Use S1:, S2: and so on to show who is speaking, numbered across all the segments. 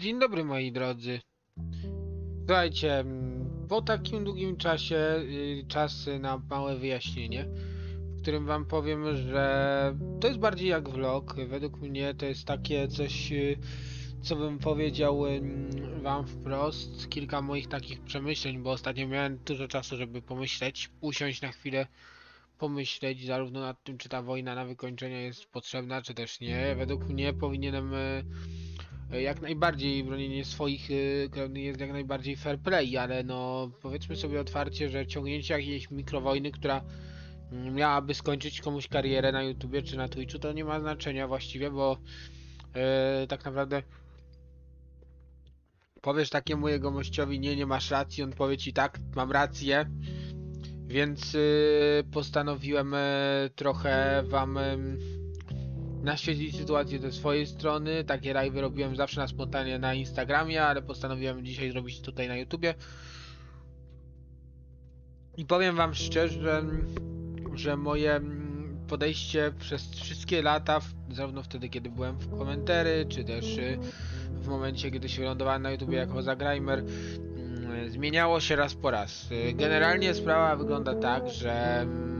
S1: Dzień dobry moi drodzy. Słuchajcie, mm, po takim długim czasie y, czas na małe wyjaśnienie, w którym wam powiem, że to jest bardziej jak vlog. Według mnie to jest takie coś, y, co bym powiedział wam wprost. Kilka moich takich przemyśleń, bo ostatnio miałem dużo czasu, żeby pomyśleć, usiąść na chwilę, pomyśleć zarówno nad tym, czy ta wojna na wykończenie jest potrzebna, czy też nie. Według mnie powinienem y, jak najbardziej bronienie swoich y, jest jak najbardziej fair play, ale no powiedzmy sobie otwarcie, że ciągnięcie jakiejś mikrowojny, która mm, miałaby skończyć komuś karierę na YouTubie czy na Twitchu, to nie ma znaczenia właściwie, bo y, tak naprawdę powiesz takiemu jegomościowi nie, nie masz racji, on powie ci tak, mam rację, więc y, postanowiłem y, trochę wam y, naświetlić sytuację ze swojej strony. Takie live robiłem zawsze na spontanie na Instagramie, ale postanowiłem dzisiaj zrobić tutaj na YouTubie. I powiem wam szczerze, że moje mm, podejście przez wszystkie lata, zarówno wtedy kiedy byłem w komentary, czy też y, w momencie kiedy się wylądowałem na YouTubie jako Zagrajmer, mm, zmieniało się raz po raz. Y, Generalnie sprawa wygląda tak, że mm,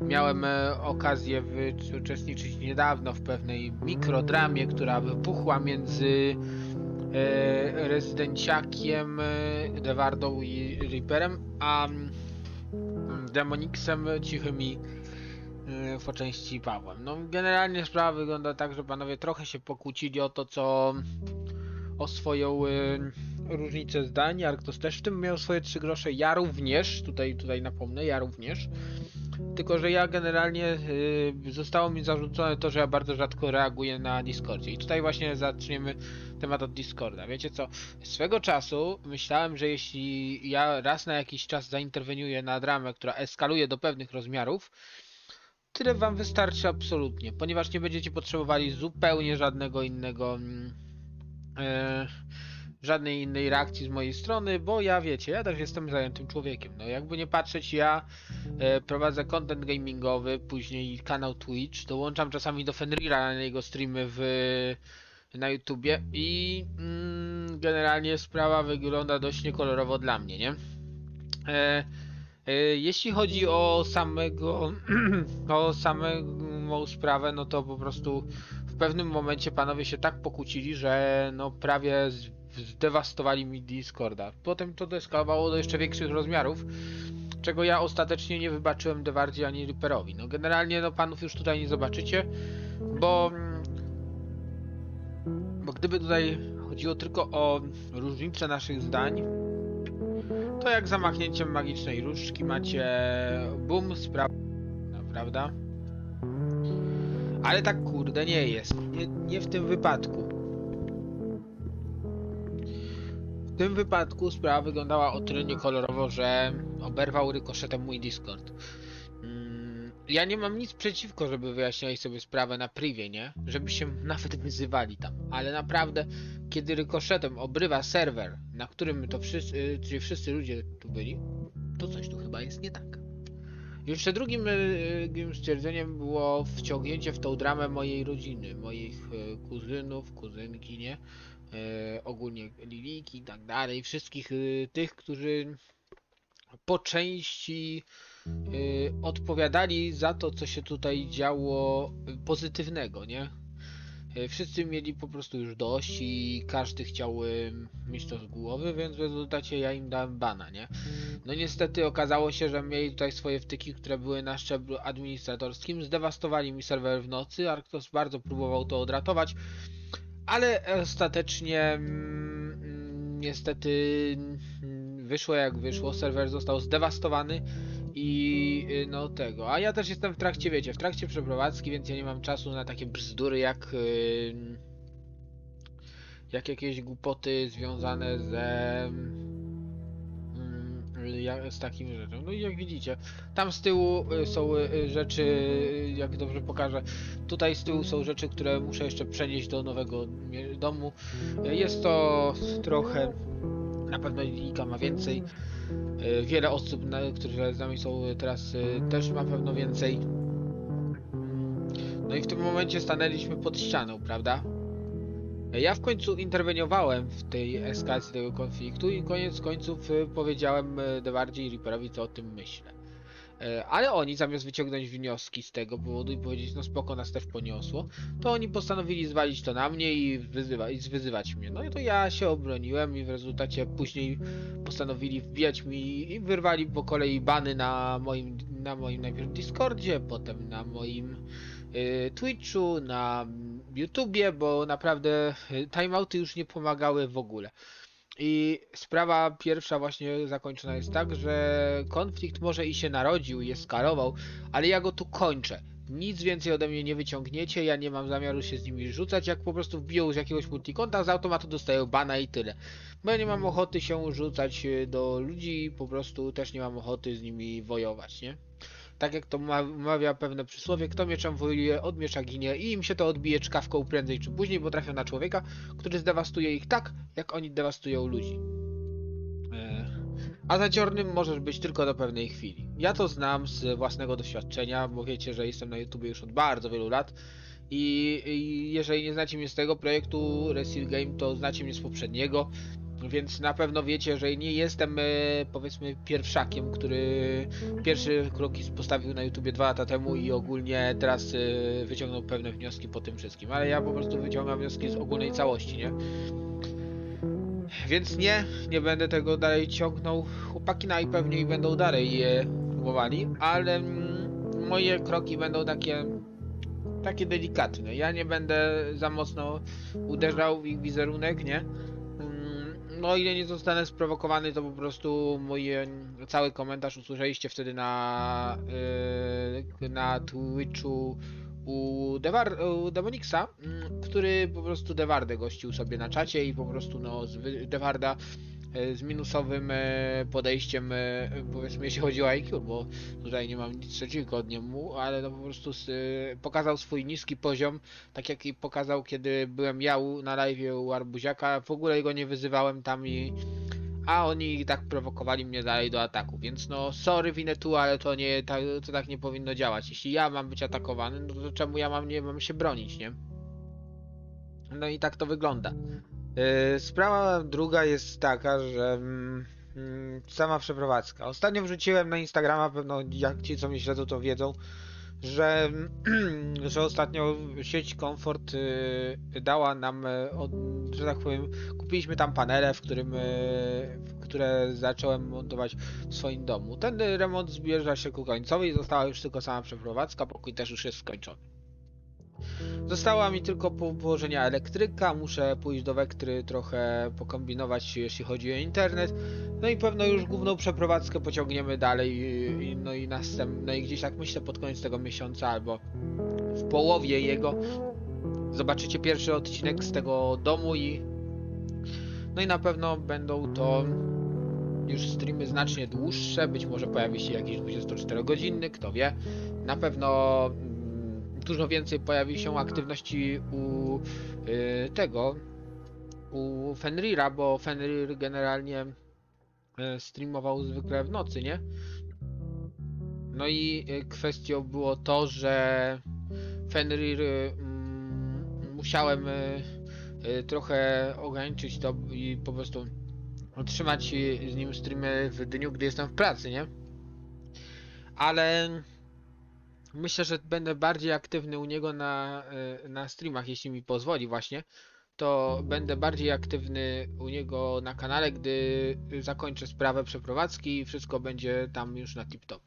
S1: Miałem e, okazję uczestniczyć niedawno w pewnej mikrodramie, która wybuchła między e, rezydenciakiem, e, Dewardą i Reaperem, a mm, Demonixem cichym i po części Pawłem. No generalnie sprawa wygląda tak, że panowie trochę się pokłócili o to, co o swoją różnicę zdań. Arktos też w tym miał swoje trzy grosze, ja również, tutaj, tutaj napomnę, ja również. Tylko, że ja generalnie y, zostało mi zarzucone to, że ja bardzo rzadko reaguję na Discordzie. I tutaj właśnie zaczniemy temat od Discorda. Wiecie co? Swego czasu myślałem, że jeśli ja raz na jakiś czas zainterweniuję na dramę, która eskaluje do pewnych rozmiarów, tyle wam wystarczy absolutnie, ponieważ nie będziecie potrzebowali zupełnie żadnego innego. e, żadnej innej reakcji z mojej strony, bo ja wiecie, ja też jestem zajętym człowiekiem. No jakby nie patrzeć, ja e, prowadzę content gamingowy, później kanał Twitch, dołączam czasami do Fenrira na jego streamy w, na YouTubie i mm, generalnie sprawa wygląda dość niekolorowo dla mnie, nie? E, e, jeśli chodzi o samego, o samą sprawę, no to po prostu w pewnym momencie panowie się tak pokłócili, że no prawie zdewastowali mi Discorda. Potem to eskalowało do jeszcze większych rozmiarów, czego ja ostatecznie nie wybaczyłem Dewardzie ani Reaperowi. No generalnie no panów już tutaj nie zobaczycie, bo mm, bo gdyby tutaj chodziło tylko o różnice naszych zdań, to jak za machnięciem magicznej różdżki macie boom, sprawa, prawda? Ale tak kurde nie jest. Nie, nie w tym wypadku. W tym wypadku sprawa wyglądała o tyle niekolorowo, że oberwał rykoszetem mój Discord. Mm, Ja nie mam nic przeciwko, żeby wyjaśniali sobie sprawę na privie, nie? Żeby się nawet wyzywali tam. Ale naprawdę, kiedy rykoszetem obrywa serwer, na którym to wszyscy, gdzie wszyscy ludzie tu byli, to coś tu chyba jest nie tak. Jeszcze drugim y, drugim stwierdzeniem było wciągnięcie w tą dramę mojej rodziny, moich y, kuzynów, kuzynki, nie? E, ogólnie Liliki i tak dalej, wszystkich y, tych, którzy po części y, odpowiadali za to, co się tutaj działo pozytywnego, nie? E, Wszyscy mieli po prostu już dość i każdy chciał y, mieć to z głowy, więc w rezultacie ja im dałem bana, nie? No niestety okazało się, że mieli tutaj swoje wtyki, które były na szczeblu administratorskim, zdewastowali mi serwer w nocy, Arktos bardzo próbował to odratować, ale ostatecznie mm, niestety mm, wyszło jak wyszło, serwer został zdewastowany i y, no tego. A ja też jestem w trakcie, wiecie, w trakcie przeprowadzki, więc ja nie mam czasu na takie bzdury jak jak jakieś głupoty związane ze z takim rzeczą. No i jak widzicie, tam z tyłu y, są y, rzeczy, y, jak dobrze pokażę, tutaj z tyłu są rzeczy, które muszę jeszcze przenieść do nowego domu. Jest to trochę, na pewno Lilika ma więcej. Wiele osób, które z nami są teraz, też ma pewno więcej. No i w tym momencie stanęliśmy pod ścianą, prawda? Ja w końcu interweniowałem w tej eskalacji tego konfliktu i koniec końców y, powiedziałem y, Dewardzie Reaperowi co o tym myślę. E, Ale oni zamiast wyciągnąć wnioski z tego powodu i powiedzieć no spoko nas też poniosło, to oni postanowili zwalić to na mnie i, wyzywa, i mnie. No i to ja się obroniłem i w rezultacie później postanowili wbijać mi i wyrwali po kolei bany na moim, na moim najpierw Discordzie, potem na moim y, Twitchu, na YouTubie, bo naprawdę y, timeouty już nie pomagały w ogóle. I sprawa pierwsza właśnie zakończona jest tak, że konflikt może i się narodził i eskalował, ale ja go tu kończę. Nic więcej ode mnie nie wyciągniecie, ja nie mam zamiaru się z nimi rzucać, jak po prostu wbiją z jakiegoś multikonta, z automatu dostają bana i tyle. Bo ja nie mam ochoty się rzucać y, do ludzi po prostu też nie mam ochoty z nimi wojować, nie? Tak jak to ma- mawia pewne przysłowie, kto mieczem wojuje, od miecza ginie i im się to odbije czkawką prędzej czy później, bo trafią na człowieka, który zdewastuje ich tak, jak oni dewastują ludzi. E, A zaciornym możesz być tylko do pewnej chwili. Ja to znam z własnego doświadczenia, bo wiecie, że jestem na YouTube już od bardzo wielu lat. I, I jeżeli nie znacie mnie z tego projektu Resil Game, to znacie mnie z poprzedniego. Więc na pewno wiecie, że nie jestem e, powiedzmy pierwszakiem, który pierwszy kroki postawił na YouTubie dwa lata temu i ogólnie teraz e, wyciągnął pewne wnioski po tym wszystkim. Ale ja po prostu wyciągam wnioski z ogólnej całości, nie? Więc nie, nie będę tego dalej ciągnął. Chłopaki najpewniej będą dalej je próbowali, ale mm, moje kroki będą takie takie delikatne. Ja nie będę za mocno uderzał w ich wizerunek, nie? No ile nie zostanę sprowokowany, to po prostu mój e, cały komentarz usłyszeliście wtedy na yy, na Twitchu u, Dewar, u Demonixa, mm, który po prostu Dewardę gościł sobie na czacie i po prostu no z Dewarda e, z minusowym e, podejściem, e, powiedzmy jeśli chodzi o IQ, bo tutaj nie mam nic przeciwko niemu, ale no po prostu e, pokazał swój niski poziom, tak jak i pokazał kiedy byłem ja na live u Arbuziaka, w ogóle go nie wyzywałem tam i a oni tak prowokowali mnie dalej do ataku, więc no sorry winę tu, ale to nie, tak, to tak nie powinno działać. Jeśli ja mam być atakowany, no to czemu ja mam nie mam się bronić, nie? No i tak to wygląda. Yy, sprawa druga jest taka, że mm, mm, sama przeprowadzka. Ostatnio wrzuciłem na Instagrama, pewno jak ci co mnie śledzą to wiedzą, że, że ostatnio sieć Comfort yy, dała nam, od, że tak powiem, kupiliśmy tam panele, w którym, w które zacząłem montować w swoim domu. Ten remont zbliża się ku końcowi, została już tylko sama przeprowadzka, pokój też już jest skończony. Została mi tylko po położenia elektryka, muszę pójść do Wektry trochę pokombinować jeśli chodzi o internet. No i pewno już główną przeprowadzkę pociągniemy dalej no i następ, no i gdzieś tak myślę pod koniec tego miesiąca albo w połowie jego zobaczycie pierwszy odcinek z tego domu i no i na pewno będą to już streamy znacznie dłuższe, być może pojawi się jakiś 24-godzinny, kto wie. Na pewno dużo więcej pojawi się aktywności u y, tego, u Fenrira, bo Fenrir generalnie y, streamował zwykle w nocy, nie? No i y, kwestią było to, że Fenrir y, mm, musiałem y, trochę ograniczyć to i po prostu utrzymać y, z nim streamy w dniu, gdy jestem w pracy, nie? Ale myślę, że będę bardziej aktywny u niego na, y, na streamach, jeśli mi pozwoli właśnie. To będę bardziej aktywny u niego na kanale, gdy zakończę sprawę przeprowadzki i wszystko będzie tam już na tip-top.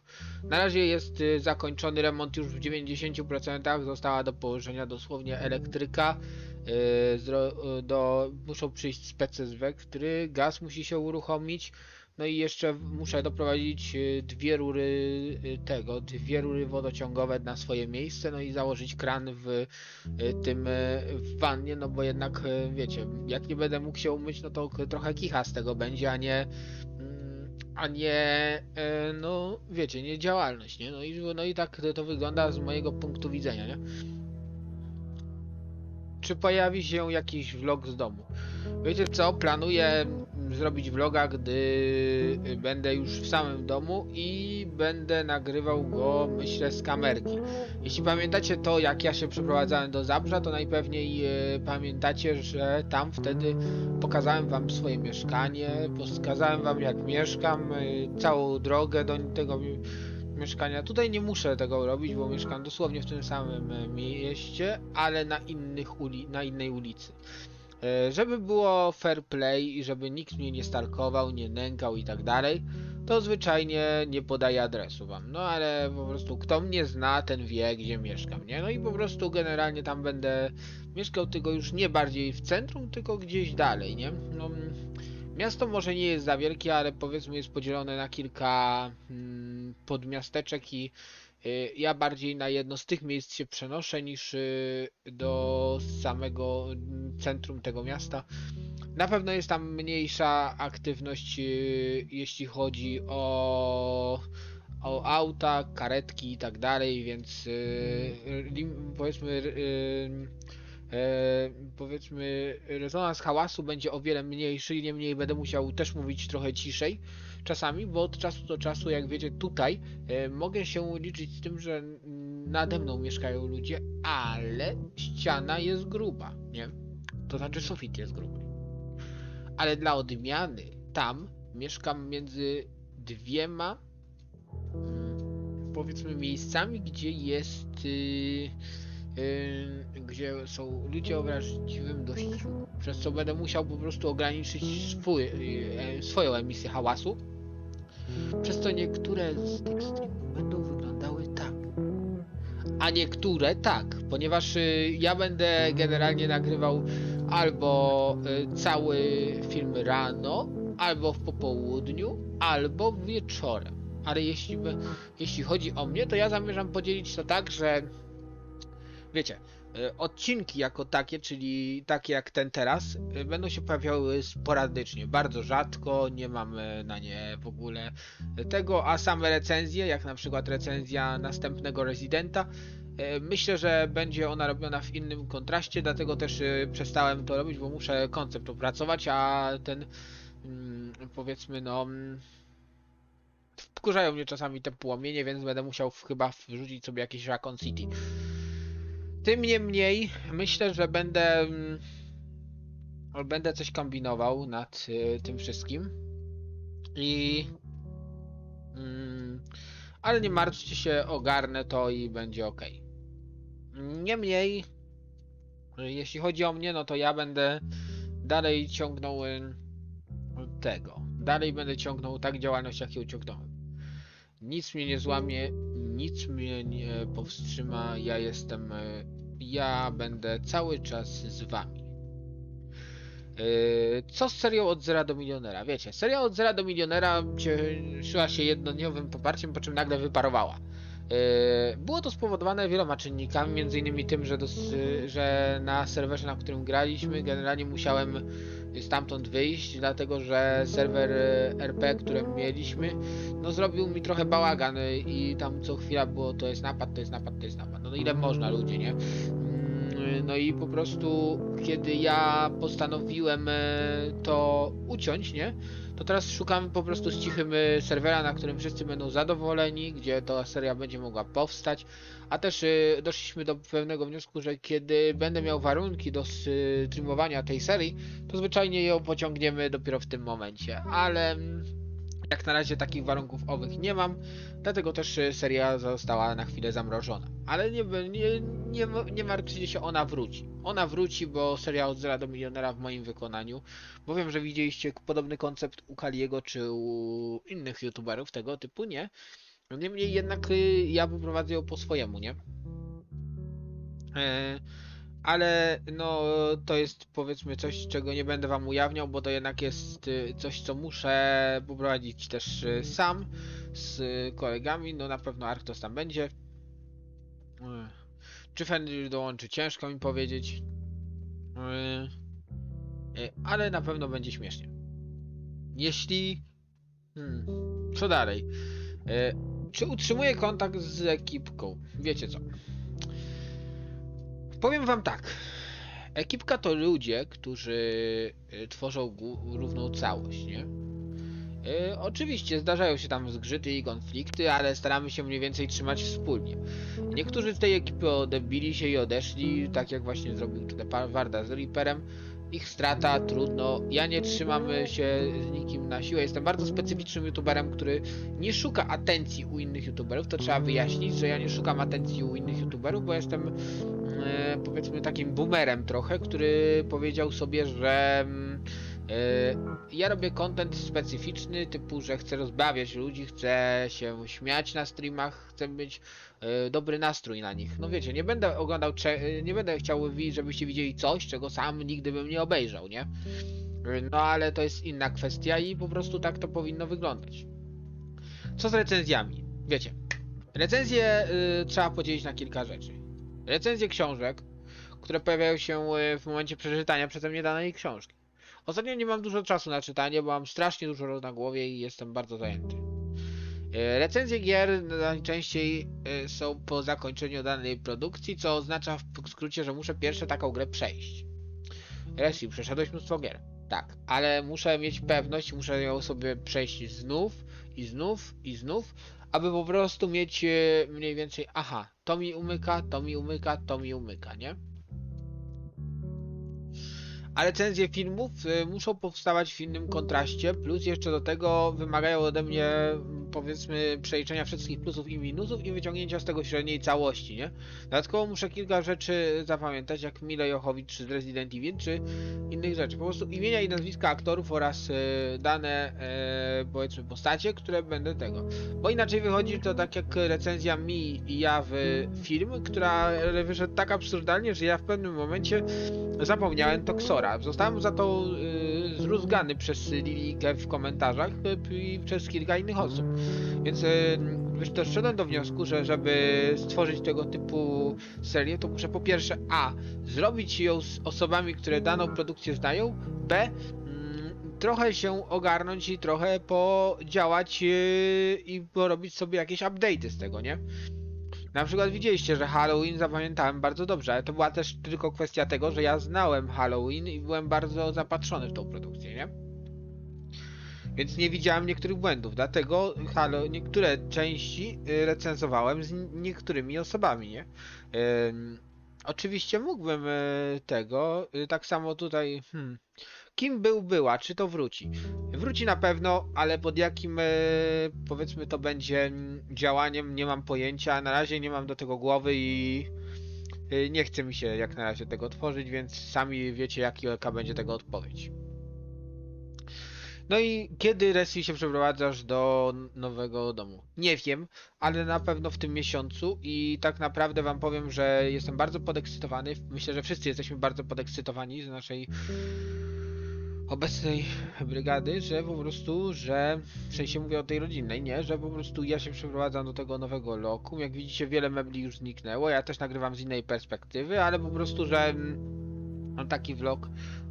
S1: Na razie jest y, zakończony remont już w 90%, została do położenia dosłownie elektryka. y, do, muszą przyjść spece z Wektry, gaz musi się uruchomić. No i jeszcze muszę doprowadzić y, dwie rury y, tego, dwie rury wodociągowe na swoje miejsce, no i założyć kran w y, tym w wannie, no bo jednak wiecie, jak nie będę mógł się umyć, no to trochę kicha z tego będzie, a nie mm, a nie no wiecie, niedziałalność, nie? No i, no i tak to wygląda z mojego punktu widzenia, nie? Czy pojawi się jakiś vlog z domu? Wiecie co, planuję zrobić vloga, gdy y, będę już w samym domu i będę nagrywał go, myślę, z kamerki. Jeśli pamiętacie to, jak ja się przeprowadzałem do Zabrza, to najpewniej y, pamiętacie, że tam wtedy pokazałem wam swoje mieszkanie, pokazałem wam jak mieszkam, y, całą drogę do tego mi- mieszkania. Tutaj nie muszę tego robić, bo mieszkam dosłownie w tym samym mieście, ale na innych uli na innej ulicy. E, Żeby było fair play i żeby nikt mnie nie stalkował, nie nękał i tak dalej, to zwyczajnie nie podaję adresu wam. No ale po prostu kto mnie zna, ten wie, gdzie mieszkam, nie? No i po prostu generalnie tam będę mieszkał, tylko już nie bardziej w centrum, tylko gdzieś dalej, nie? No, miasto może nie jest za wielkie, ale powiedzmy jest podzielone na kilka mm, podmiasteczek i ja bardziej na jedno z tych miejsc się przenoszę niż y, do samego mm, centrum tego miasta. Na pewno jest tam mniejsza aktywność, y, jeśli chodzi o, o auta, karetki i tak dalej, więc y, powiedzmy y, powiedzmy rezonans hałasu będzie o wiele mniejszy, niemniej będę musiał też mówić trochę ciszej czasami, bo od czasu do czasu, jak wiecie, tutaj e, mogę się liczyć z tym, że nade mną mieszkają ludzie, ale ściana jest gruba, nie? To znaczy sufit jest gruby. Ale dla odmiany tam mieszkam między dwiema powiedzmy miejscami, gdzie jest y, y, gdzie są ludzie o wrażliwym dościgu, przez co będę musiał po prostu ograniczyć swój, y, swoją emisję hałasu. Przez co niektóre z tych streamów będą wyglądały tak. A niektóre tak, ponieważ y, ja będę generalnie nagrywał albo y, cały film rano, albo w popołudniu, albo wieczorem. Ale jeśli, jeśli chodzi o mnie, to ja zamierzam podzielić to tak, że wiecie, odcinki jako takie, czyli takie jak ten teraz, y, będą się pojawiały sporadycznie, bardzo rzadko, nie mamy na nie w ogóle tego, a same recenzje, jak na przykład recenzja następnego Residenta, y, myślę, że będzie ona robiona w innym kontraście, dlatego też przestałem to robić, bo muszę koncept opracować, a ten mm, powiedzmy no mm, wkurzają mnie czasami te płomienie, więc będę musiał chyba wrzucić sobie jakieś Raccoon City. Tym niemniej myślę, że będę mm, będę coś kombinował nad y, tym wszystkim i mm, ale nie martwcie się, ogarnę to i będzie ok. Niemniej jeśli chodzi o mnie, no to ja będę dalej ciągnął y, tego. Dalej będę ciągnął tak działalność, jak ją ciągnąłem. Nic mnie nie złamie, nic mnie nie powstrzyma. Ja jestem. e, Ja będę cały czas z wami. E, Co z serią od zera do milionera? Wiecie, seria od zera do milionera cieszyła się jednodniowym poparciem, po czym nagle wyparowała. E, Było to spowodowane wieloma czynnikami, innymi tym, że, dos, że na serwerze, na którym graliśmy, generalnie musiałem stamtąd wyjść, dlatego że serwer e, RP, który mieliśmy, no zrobił mi trochę bałagan y, i tam co chwila było to jest napad, to jest napad, to jest napad. No ile można ludzie, nie? Mm, No i po prostu kiedy ja postanowiłem e, to uciąć, nie? To teraz szukamy po prostu z cichym e, serwera, na którym wszyscy będą zadowoleni, gdzie ta seria będzie mogła powstać. A też e, doszliśmy do pewnego wniosku, że kiedy będę miał warunki do streamowania tej serii, to zwyczajnie ją pociągniemy dopiero w tym momencie. Ale mm, jak na razie takich warunków owych nie mam, dlatego też y, seria została na chwilę zamrożona. Ale nie, nie, nie, nie martwcie się, ona wróci. Ona wróci, bo seria od zera do milionera w moim wykonaniu, bo wiem, że widzieliście podobny koncept u Kaliego czy u innych youtuberów tego typu, nie? Niemniej jednak y, ja poprowadzę ją po swojemu, nie? E, ale no to jest powiedzmy coś, czego nie będę wam ujawniał, bo to jednak jest y, coś, co muszę poprowadzić też y, sam z kolegami. No na pewno Arktos tam będzie. Y, Czy Fenrir dołączy, ciężko mi powiedzieć. Ale na pewno będzie śmiesznie. Jeśli. Hmm, co dalej? Czy utrzymuję kontakt z ekipką? Wiecie co? Powiem wam tak. Ekipka to ludzie, którzy y, tworzą równą całość, nie? Y, oczywiście zdarzają się tam zgrzyty i konflikty, ale staramy się mniej więcej trzymać wspólnie. Niektórzy z tej ekipy odebili się i odeszli, tak jak właśnie zrobił tutaj Warda z Reaperem. Ich strata, trudno. Ja nie trzymam się z nikim na siłę. Jestem bardzo specyficznym youtuberem, który nie szuka atencji u innych youtuberów. To trzeba wyjaśnić, że ja nie szukam atencji u innych youtuberów, bo jestem e, powiedzmy takim boomerem trochę, który powiedział sobie, że mm, ja robię content specyficzny, typu, że chcę rozbawiać ludzi, chcę się śmiać na streamach, chcę mieć e, dobry nastrój na nich. No wiecie, nie będę oglądał, e, nie będę chciał, żebyście widzieli coś, czego sam nigdy bym nie obejrzał, nie? E, No ale to jest inna kwestia i po prostu tak to powinno wyglądać. Co z recenzjami? Wiecie, recenzje y, trzeba podzielić na kilka rzeczy. Recenzje książek, które pojawiają się w momencie przeczytania przeze mnie danej książki. Ostatnio nie mam dużo czasu na czytanie, bo mam strasznie dużo na głowie i jestem bardzo zajęty. Y, Recenzje gier najczęściej y, są po zakończeniu danej produkcji, co oznacza w skrócie, że muszę pierwsze taką grę przejść. Resi, przeszedłeś mnóstwo gier. Tak, ale muszę mieć pewność, muszę ją sobie przejść znów i znów i znów, aby po prostu mieć e, mniej więcej, aha, to mi umyka, to mi umyka, to mi umyka, nie? A recenzje filmów e, muszą powstawać w innym kontraście, plus jeszcze do tego wymagają ode mnie m, powiedzmy przeliczenia wszystkich plusów i minusów i wyciągnięcia z tego średniej całości, nie? Dodatkowo muszę kilka rzeczy zapamiętać, jak Mile Jochowicz z Resident Evil, czy innych rzeczy. Po prostu imienia i nazwiska aktorów oraz e, dane, e, powiedzmy, postacie, które będę tego. Bo inaczej wychodzi to tak jak recenzja mi i ja w film, która wyszedł tak absurdalnie, że ja w pewnym momencie zapomniałem Toksora. Zostałem za to y, zruzgany przez Lilikę w komentarzach y, i przez kilka innych osób. Więc y, doszedłem do wniosku, że żeby stworzyć tego typu serię, to muszę po pierwsze A. Zrobić ją z osobami, które daną produkcję znają, B. mm, Trochę się ogarnąć i trochę podziałać yy, i porobić sobie jakieś update'y z tego, nie? Na przykład widzieliście, że Halloween zapamiętałem bardzo dobrze, ale to była też tylko kwestia tego, że ja znałem Halloween i byłem bardzo zapatrzony w tą produkcję, nie? Więc nie widziałem niektórych błędów, dlatego Halo, niektóre części y, recenzowałem z niektórymi osobami, nie? Ym, oczywiście mógłbym y, tego, y, tak samo tutaj, hmm, kim był, była, czy to wróci? Wróci na pewno, ale pod jakim e, powiedzmy to będzie działaniem nie mam pojęcia. Na razie nie mam do tego głowy i e, nie chce mi się jak na razie tego tworzyć, więc sami wiecie jaki- jaka będzie tego odpowiedź. No i kiedy Resi się przeprowadzasz do nowego domu? Nie wiem, ale na pewno w tym miesiącu i tak naprawdę wam powiem, że jestem bardzo podekscytowany. Myślę, że wszyscy jesteśmy bardzo podekscytowani z naszej obecnej brygady, że po prostu, że w sensie mówię o tej rodzinnej, nie, że po prostu ja się przeprowadzam do tego nowego lokum. Jak widzicie, wiele mebli już zniknęło. Ja też nagrywam z innej perspektywy, ale po prostu, że mm, mam taki vlog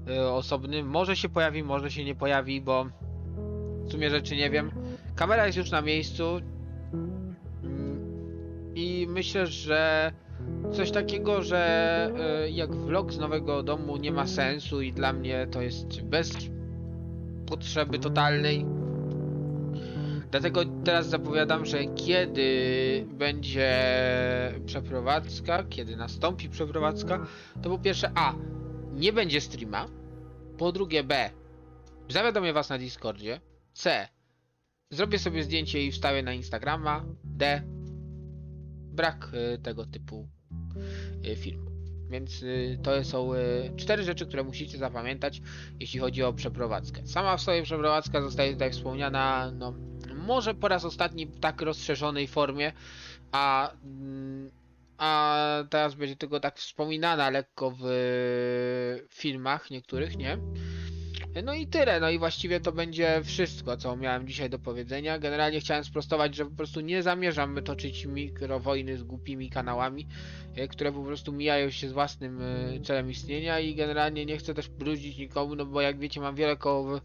S1: y, osobny. Może się pojawi, może się nie pojawi, bo w sumie rzeczy nie wiem. Kamera jest już na miejscu mm, i myślę, że coś takiego, że y, jak vlog z nowego domu nie ma sensu i dla mnie to jest bez potrzeby totalnej. Dlatego teraz zapowiadam, że kiedy będzie przeprowadzka, kiedy nastąpi przeprowadzka, to po pierwsze A. Nie będzie streama. Po drugie B. Zawiadomię was na Discordzie. C. Zrobię sobie zdjęcie i wstawię na Instagrama. D. Brak y, tego typu y, filmu. Więc y, to są y, cztery rzeczy, które musicie zapamiętać, jeśli chodzi o przeprowadzkę. Sama w sobie przeprowadzka zostaje tutaj wspomniana, no, może po raz ostatni w tak rozszerzonej formie, a, mm, a teraz będzie tylko tak wspominana lekko w filmach niektórych, nie? No i tyle, no i właściwie to będzie wszystko, co miałem dzisiaj do powiedzenia. Generalnie chciałem sprostować, że po prostu nie zamierzam toczyć mikrowojny z głupimi kanałami, e, które po prostu mijają się z własnym e, celem istnienia i generalnie nie chcę też brudzić nikomu, no bo jak wiecie mam wiele koło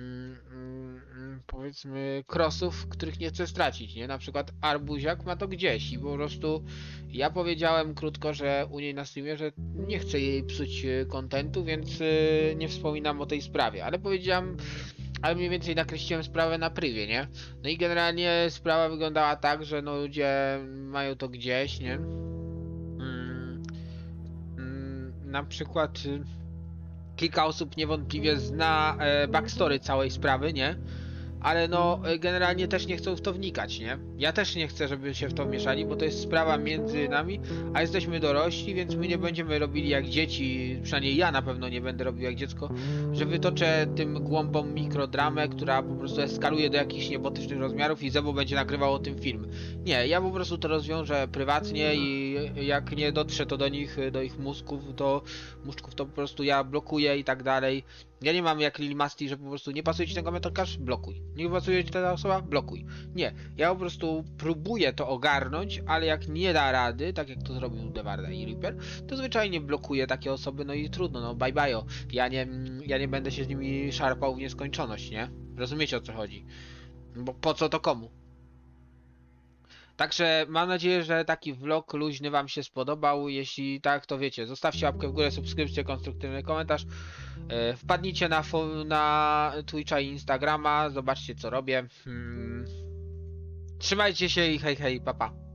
S1: mm, mm, powiedzmy crossów, których nie chcę stracić, nie? Na przykład Arbuziak ma to gdzieś i po prostu ja powiedziałem krótko, że u niej na streamie, że nie chcę jej psuć e, kontentu, więc e, nie wspominam o tej sprawie, ale powiedziałem, ale mniej więcej nakreśliłem sprawę na prywie, nie? No i generalnie sprawa wyglądała tak, że no ludzie mają to gdzieś, nie? Mm, na przykład kilka osób niewątpliwie zna e, backstory całej sprawy, nie? Ale no, e, generalnie też nie chcą w to wnikać, nie? Ja też nie chcę, żeby się w to mieszali, bo to jest sprawa między nami, a jesteśmy dorośli, więc my nie będziemy robili jak dzieci, przynajmniej ja na pewno nie będę robił jak dziecko, że wytoczę tym głąbom mikrodramę, która po prostu eskaluje do jakichś niebotycznych rozmiarów i Zebo będzie nagrywał o tym film. Nie, ja po prostu to rozwiążę prywatnie i jak nie dotrze to do nich, do ich mózgów, do mózgów, to po prostu ja blokuję i tak dalej. Ja nie mam jak Lil Masti, że po prostu nie pasuje ci ten komentarz, blokuj. Nie pasuje ci ta osoba, blokuj. Nie, ja po prostu próbuję to ogarnąć, ale jak nie da rady, tak jak to zrobił Dewarda i Reaper, to zwyczajnie blokuję takie osoby, no i trudno, no bye bye. Ja nie, ja nie będę się z nimi szarpał w nieskończoność, nie? Rozumiecie o co chodzi? Bo po co to komu? Także mam nadzieję, że taki vlog luźny wam się spodobał. Jeśli tak, to wiecie, zostawcie łapkę w górę, subskrypcję, konstruktywny komentarz. E, Wpadnijcie na, na Twitcha i Instagrama, zobaczcie co robię. Hmm. Trzymajcie się i hej hej, papa. Pa.